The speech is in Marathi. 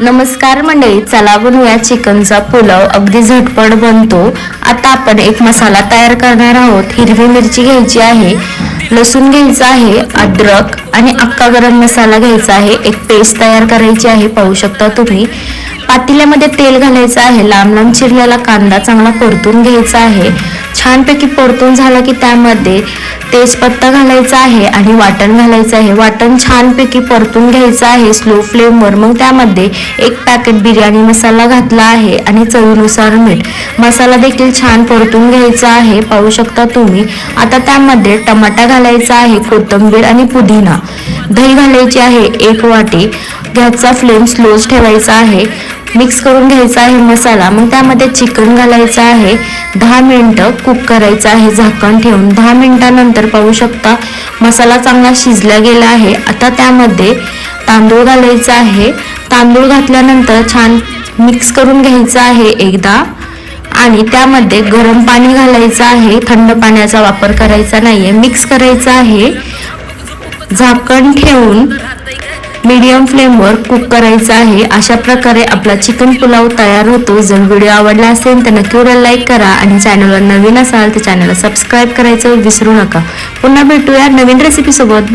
नमस्कार मंडळी चला बनवूया चिकनचा पुलाव. अगदी झटपट बनतो. आता आपण एक मसाला तयार करणार आहोत. हिरवी मिरची घ्यायची आहे लसूण घ्यायचा आहे अद्रक आणि अख्खा गरम मसाला घ्यायचा आहे. एक पेस्ट तयार करायची आहे पाहू शकता तुम्ही. पातेल्यामध्ये तेल घालायचं आहे. लांब लांब चिरलेला कांदा चांगला परतून घ्यायचा आहे. छानपैकी परतून झाला की त्यामध्ये तेजपत्ता घालायचा आहे आणि वाटण घालायचं आहे. वाटण छानपैकी परतून घ्यायचं आहे स्लो फ्लेमवर. मग त्यामध्ये एक पॅकेट बिर्याणी मसाला घातला आहे आणि चवीनुसार मीठ. मसाला देखील छान परतून घ्यायचा आहे. पाहू शकता तुम्ही. आता त्यामध्ये टमाटा घालायचा आहे कोथिंबीर आणि पुदिना. दही घालायची आहे एक वाटी गॅसचा फ्लेम स्लोज ठेवायचा आहे. मिक्स करून घ्यायचा आहे मसाला. मग त्यामध्ये चिकन घालायचं आहे. दहा मिनटं कुक करायचं आहे झाकण ठेवून. दहा मिनटानंतर पाहू शकता मसाला चांगला शिजला गेला आहे. आता त्यामध्ये तांदूळ घालायचा आहे. तांदूळ घातल्यानंतर छान मिक्स करून घ्यायचं आहे एकदा. आणि त्यामध्ये गरम पाणी घालायचं आहे. थंड पाण्याचा वापर करायचा नाही आहे मिक्स करायचं आहे. झाकण ठेवून मीडियम फ्लेमवर कुक करायचं आहे. अशा प्रकारे आपला चिकन पुलाव तयार होतो. जर व्हिडिओ आवडला असेल तर नक्की व्हिडिओ लाईक करा आणि चॅनलवर नवीन असाल तर चॅनलला सबस्क्राईब करायचं विसरू नका. पुन्हा भेटूया नवीन रेसिपी सोबत.